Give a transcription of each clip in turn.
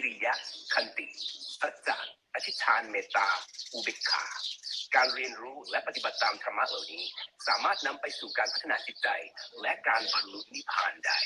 ิริยะ คันติสัจจะอธิษฐานเมตตา อุเบกขา การเรียนรู้และปฏิบัติตามธรรมะเหล่านี้ สามารถนำไปสู่การพัฒนาจิตใจ และการบรรลุนิพพานได้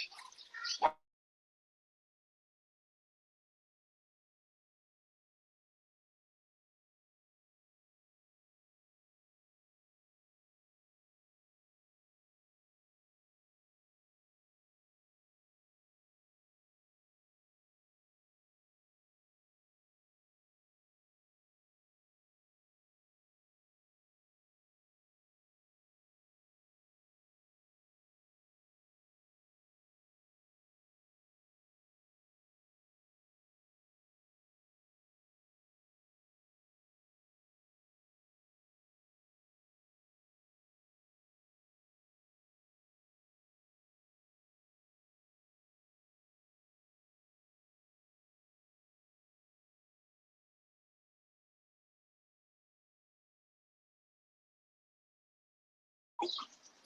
ทุกข์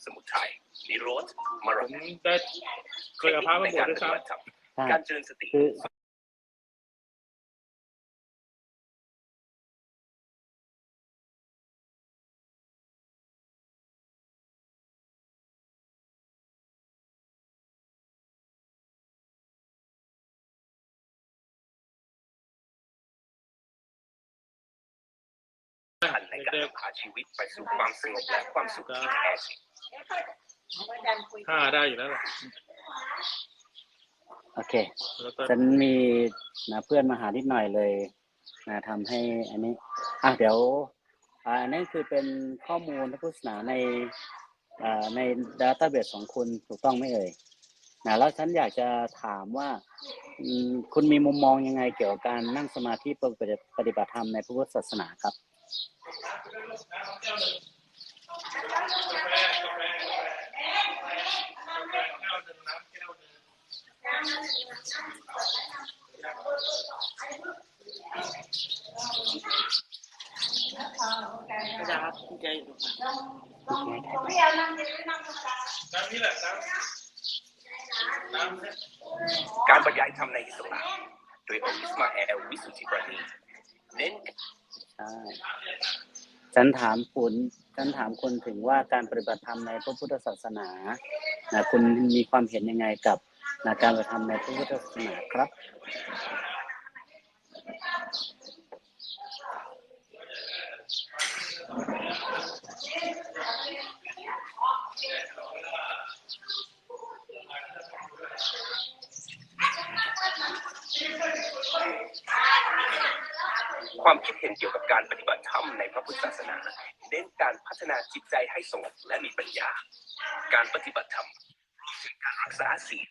สมุทัยนิโรธมรผมณะได้เคยเอาพระมาบวชด้วยครับธรรมใช่การเจริญสติ คือ ทันในการพาชีวิตไปสู่ความสงบและความสุขที่แท้จริงห้าได้อยู่แล้วล่ะโอเคแล้วก็ฉันมีนะเพื่อนมาหานิดหน่อยเลยนะทำให้อันนี้ อะเดี๋ยวอ่าอันนี้คือเป็นข้อมูลพระพุทธศาสนาในอ่าในดัตต้าเบสของคุณถูกต้องไหมเอ่ยนะแล้วฉันอยากจะถามว่าอืมคุณมีมุมมองยังไงเกี่ยวกับการนั่งสมาธิปฏิบัติธรรมในพระพุทธศาสนาครับ อาจารย์ครับคุณใจอยู่ตรงไหนน้ำนี่แหละน้ำน้ำการบรรยายธรรมในอิสลามโดยองค์อิสมาเอลวิสุทธิปราณีเน้น ใช่ฉันถามคุณฉันถามคุณถึงว่าการปฏิบัติธรรมในพระพุทธศาสนานะคุณมีความเห็นยังไงกับนะการปฏิบัติธรรมในพระพุทธศาสนาครับ ความคิดเห็นเกี่ยวกับการปฏิบัติธรรมในพระพุทธศาสนาเน้นการพัฒนาจิตใจให้สงบและมีปัญญา การปฏิบัติธรรมการรักษาศีล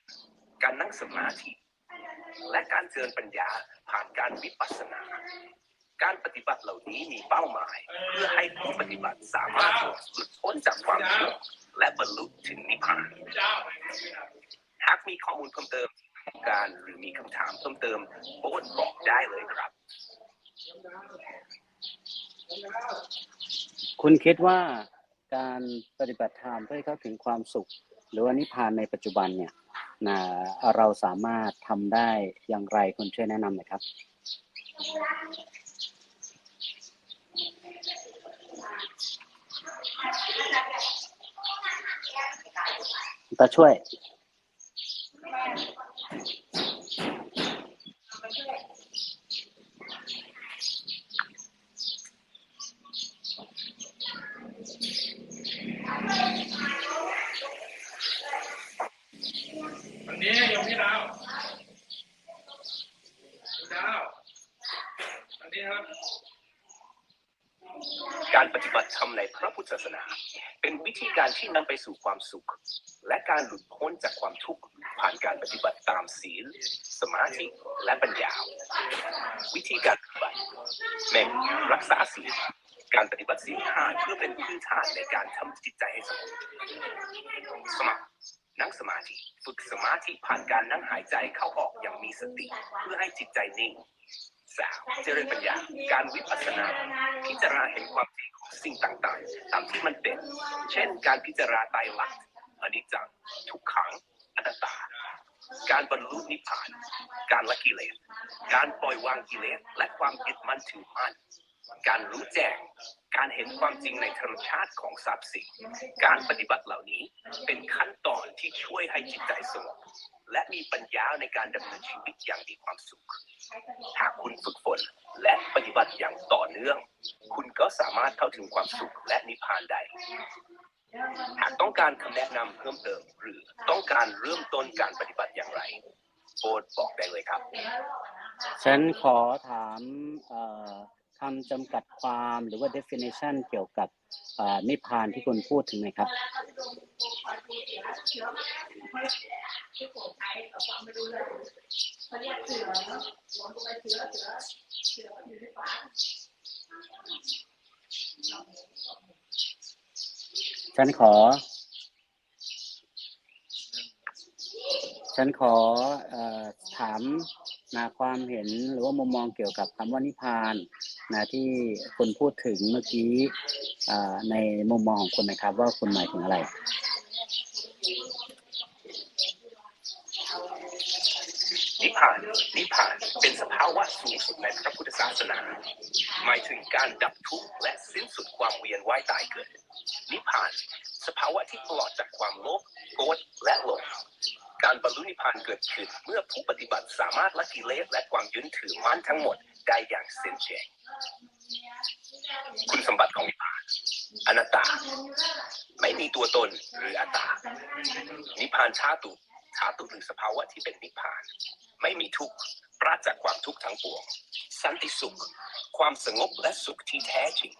การนั่งสมาธิและการเจริญปัญญาผ่านการวิปัสสนา การปฏิบัติเหล่านี้มีเป้าหมาย เพื่อให้ผู้ปฏิบัติสามารถหลุดพ้นจากความทุกข์และบรรลุถึงนิพพาน หากมีข้อมูลเพิ่มเติมการหรือมีคำถามเพิ่มเติมโปรดบอกได้เลยครับ คุณคิดว่าการปฏิบัติธรรมเพื่อให้เข้าถึงความสุข หรือว่านิพพานในปัจจุบันเนี่ยนะเราสามารถทำได้อย่างไรคุณช่วยแนะนำหน่อยครับ ตาช่วย นนี้โยมพี่ดาวดาวอันนี้ครับ การปฏิบัติธรรมในพระพุทธศาสนา เป็นวิธีการที่นำไปสู่ความสุข และการหลุดพ้นจากความทุกข์ผ่านการปฏิบัติตามศีล สมาธิและปัญญา วิธีการปฏิบัติหนึ่งรักษาศีลการปฏิบัติศีลห้าเพื่อเป็นพื้นฐานในการทำจิตใจให้สงบสมาธิ นั่งสมาธิฝึกสมาธิผ่านการนั่งหายใจเข้าออกอย่างมีสติ เพื่อให้จิตใจนิ่งสามเจริญปัญญา การวิปัสสนา พิจารณาเห็นความจริงของสิ่งต่างๆ ตามที่มันเป็น เช่น การพิจารณาไตรลักษณ์อนิจจังทุกขังอนัตตา การบรรลุนิพพาน การละกิเลส การปล่อยวางกิเลส และความยึดมั่นถือมั่น การรู้แจ้งการเห็นความจริงในธรรมชาติของสรรพสิ่งการปฏิบัติเหล่านี้เป็นขั้นตอนที่ช่วยให้จิตใจสงบและมีปัญญาในการดำเนินชีวิตอย่างมีความสุข หากคุณฝึกฝนและปฏิบัติอย่างต่อเนื่อง คุณก็สามารถเข้าถึงความสุขและนิพพานได้ หากต้องการคำแนะนำเพิ่มเติม หรือต้องการเริ่มต้นการปฏิบัติอย่างไรโปรดบอกได้เลยครับ ฉันขอถามเอ่อ คำจำกัดความหรือว่า definition เกี่ยวกับนิพพานที่คุณพูดถึงไหมครับฉันขอ ฉันขอถาม นะความเห็นหรือว่ามุมมองเกี่ยวกับคำว่านิพานนะที่คุณพูดถึงเมื่อกี้ในมุมมองของคุณนะครับ ว่าคุณหมายถึงอะไรนิพพานนิพพานเป็นสภาวะสูงสุดในพระพุทธศาสนา หมายถึงการดับทุกข์และสิ้นสุดความเวียนว่ายตายเกิด นิพพาน สภาวะที่ปลอดจากความโลภโกรธและหลง การบรรลุนิพพานเกิดขึ้นเมื่อผู้ปฏิบัติสามารถละกิเลสและความยึดถือมั่นทั้งหมดได้อย่างสิ้นเชิงคุณสมบัติของนิพพานอนัตตา ไม่มีตัวตนหรืออัตตา นิพพานชาตุชาตุถึงสภาวะที่เป็นนิพพาน ไม่มีทุกข์ปราศจากความทุกข์ทั้งปวง สันติสุข ความสงบและสุขที่แท้จริง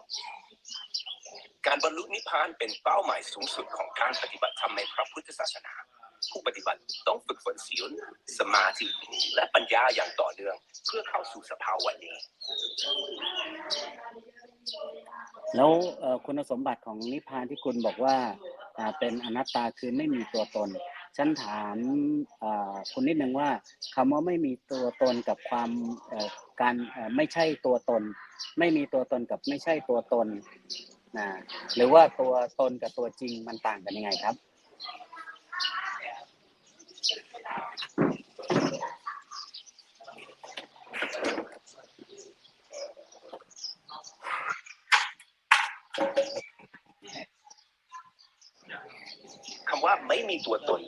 การบรรลุนิพพานเป็นเป้าหมายสูงสุดของการปฏิบัติธรรมในพระพุทธศาสนา ผู้ปฏิบัติต้องฝึกฝนศีลสมาธิและปัญญาอย่างต่อเนื่อง เพื่อเข้าสู่สภาวะนี้ แล้วคุณสมบัติของนิพพานที่คุณบอกว่าเป็นอนัตตาคือไม่มีตัวตนฉันถามคุณนิดนึงว่าคำว่าไม่มีตัวตนกับความการไม่ใช่ตัวตน ไม่มีตัวตนกับไม่ใช่ตัวตนนะหรือว่าตัวตนกับตัวจริงมันต่างกันยังไงครับ คำว่าไม่มีตัวตน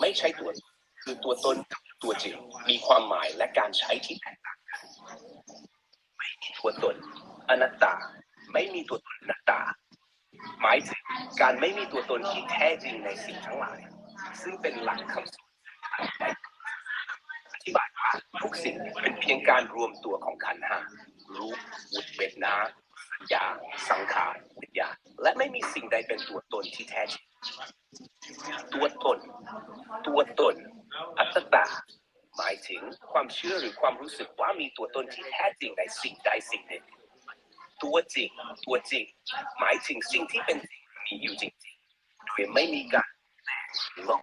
ไม่ใช่ตัว คือตัวตนตัวจริง มีความหมายและการใช้ที่แตกต่างกันไม่มีตัวตน อนัตตา ไม่มีตัวตนอนัตตา หมายถึงการไม่มีตัวตนที่แท้จริงในสิ่งทั้งหลาย ซึ่งเป็นหลักคำสอน อธิบายว่าทุกสิ่งเป็นเพียงการรวมตัวของขันธ์ห้ารู้วุฒเวทนาสัญญาสังขารวิญญาณและไม่มีสิ่งใดเป็นตัวตนที่แท้จริงตัวตน ตัวตน อัตตา หมายถึงความเชื่อหรือความรู้สึกว่ามีตัวตนที่แท้จริงในสิ่งใดสิ่งหนึ่ง ตัวจริง ตัวจริง หมายถึงสิ่งที่เป็นจริงมีอยู่จริงๆโดยไม่มีการแต่งหลอก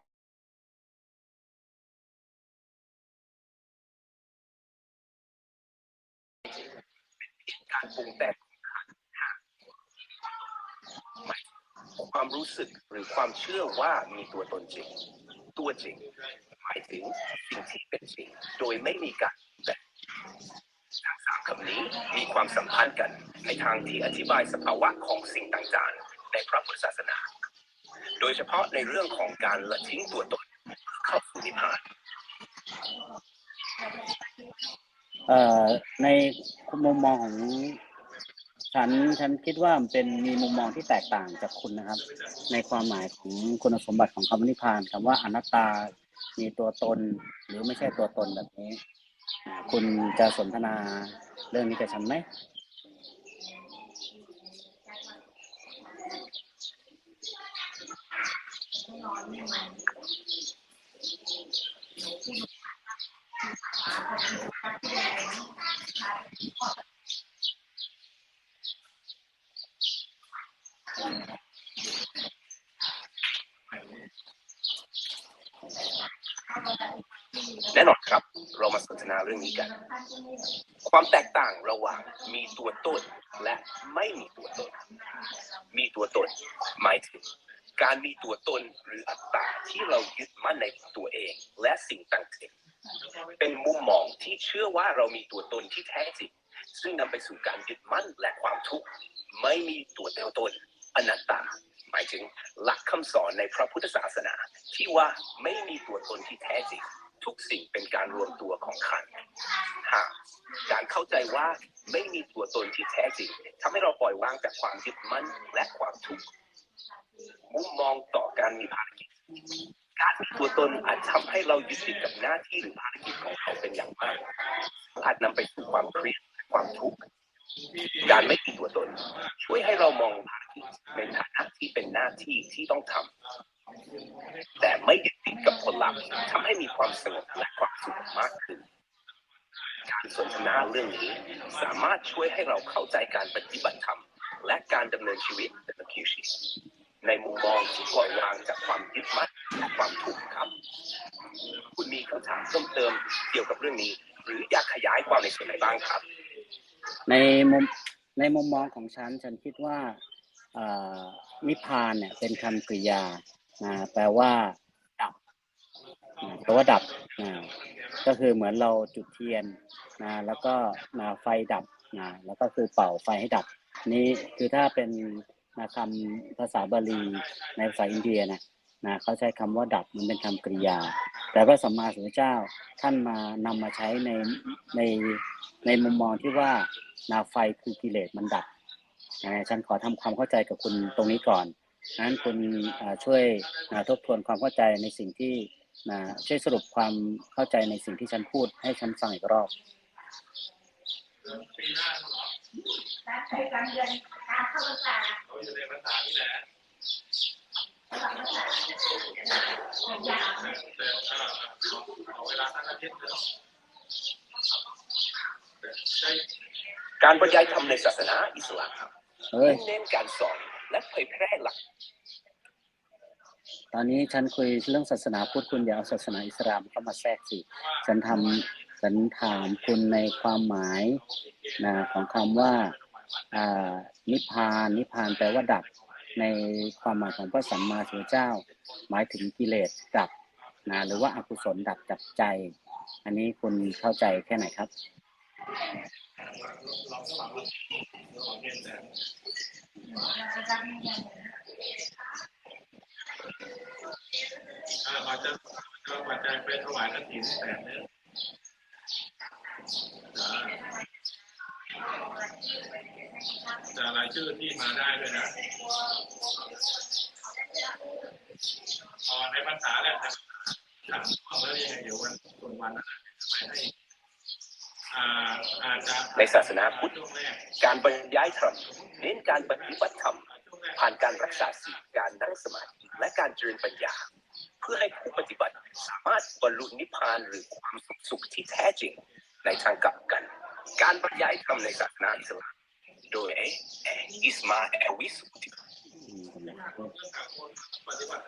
การปรุงแต่งความรู้สึกหรือความเชื่อว่ามีตัวตนจริง ตัวจริง หมายถึงสิ่งที่เป็นจริง โดยไม่มีการแต่งทั้งสามคำนี้มีความสัมพันธ์กันในทางที่อธิบายสภาวะของสิ่งต่างๆ ในพระพุทธศาสนา โดยเฉพาะในเรื่องของการละทิ้งตัวตนเข้าสู่นิพพาน เอ่อในมุมมองของฉันฉันคิดว่ามันเป็นมีมุมมองที่แตกต่างจากคุณนะครับ ในความหมายของคุณสมบัติของคำว่านิพพานคำว่าอนัตตามีตัวตน หรือไม่ใช่ตัวตนแบบนี้ คุณจะสนทนาเรื่องนี้กับฉันไหม แน่นอนครับ เรามาสนทนาเรื่องนี้กัน ความแตกต่างระหว่างมีตัวตนและไม่มีตัวตน มีตัวตนหมายถึงการมีตัวตนหรืออัตตาที่เรายึดมั่นในตัวเองและสิ่งต่างๆ เป็นมุมมองที่เชื่อว่าเรามีตัวตนที่แท้จริง ซึ่งนำไปสู่การยึดมั่นและความทุกข์ ไม่มีตัวตน อนัตตา หมายถึงหลักคำสอนในพระพุทธศาสนา ที่ว่าไม่มีตัวตนที่แท้จริง ทุกสิ่งเป็นการรวมตัวของขันหากการเข้าใจว่าไม่มีตัวตนที่แท้จริงทำให้เราปล่อยวางจากความยึดมั่นและความทุกข์มุมมองต่อการมีภารกิจการมีตัวตนอาจทำให้เรายึดติดกับหน้าที่หรือภารกิจของเขาเป็นอย่างมาก อาจนำไปสู่ความเครียดความทุกข์การไม่มีตัวตน ช่วยให้เรามองภารกิจในฐานะที่เป็นหน้าที่ที่ต้องทำ แต่ไม่ยึดติดกับผลลัพธ์ทำให้มีความสงบและความสุขมากขึ้น การสนทนาเรื่องนี้สามารถช่วยให้เราเข้าใจการปฏิบัติธรรม และการดำเนินชีวิตแบบคิวชีในมุมมองที่ปล่อยวางจากความยึดมั่นและความทุกข์ครับ คุณมีคำถามเพิ่มเติมเกี่ยวกับเรื่องนี้ หรืออยากขยายความในส่วนไหนบ้างครับ ในมุมในมุมมองของฉัน ฉันคิดว่าเอ่อนิพพานเนี่ยเป็นคำกริยา นะแปลว่า ดับนะแปลว่าดับนะก็คือเหมือนเราจุดเทียนนะแล้วก็นะไฟดับนะแล้วก็คือเป่าไฟให้ดับ นี่คือถ้าเป็นนะคำภาษาบาลีในภาษาอินเดียนะนะเขาใช้คำว่าดับมันเป็นคำกริยา แต่พระสัมมาสัมพุทธเจ้าท่านมานำมาใช้ในในในมุมมองที่ว่านาไฟคือกิเลสมันดับนะฉันขอทำความเข้าใจกับคุณตรงนี้ก่อน นั้นคุณอ่าช่วยนะทบทวนความเข้าใจในสิ่งที่นะช่วยสรุปความเข้าใจในสิ่งที่ฉันพูดให้ฉันฟังอีกรอบการใช้การเรียนการเข้าภาษาเขาอยู่ในภาษานี่แหละภาษาภาษาอย่างแต่ถ้าเอาเวลาทั้งอาทิตย์เลยใช่การบรรยายธรรมในศาสนาอิสลามเฮ้ยเน้นการสอนและเผยแพร่หลัก ตอนนี้ฉันคุยเรื่องศาสนาพุทธคุณอย่าเอาศาสนาอิสลามเข้ามาแทรกสิฉันทำฉันถามคุณในความหมายนะของคำว่าอ่านิพพานนิพพานแปลว่าดับในความหมายของพระสัมมาสัมพุทธเจ้า หมายถึงกิเลสดับนะหรือว่าอกุศลดับจากใจ อันนี้คุณเข้าใจแค่ไหนครับ เราสมัครเราเรียนแต่การเรามาจะก็มาจะไปถวายกฐินแต่เนื้อจะรายชื่อที่มาได้ด้วยนะพอในภาษาแหละจะถามเอาแล้วยังไงเดี๋ยววันส่วนวันนั้นไปให้ในศาสนาพุทธ การบรรยายธรรมเน้นการปฏิบัติธรรม ผ่านการรักษาศีลการนั่งสมาธิ และการเจริญปัญญา เพื่อให้ผู้ปฏิบัติสามารถบรรลุนิพพานหรือความสุขที่แท้จริงในทางกลับกัน การบรรยายธรรมในศาสนาอิสลามโดยออิสมาเอลวิสุทธิอืมเรื่องการคนปฏิบัติ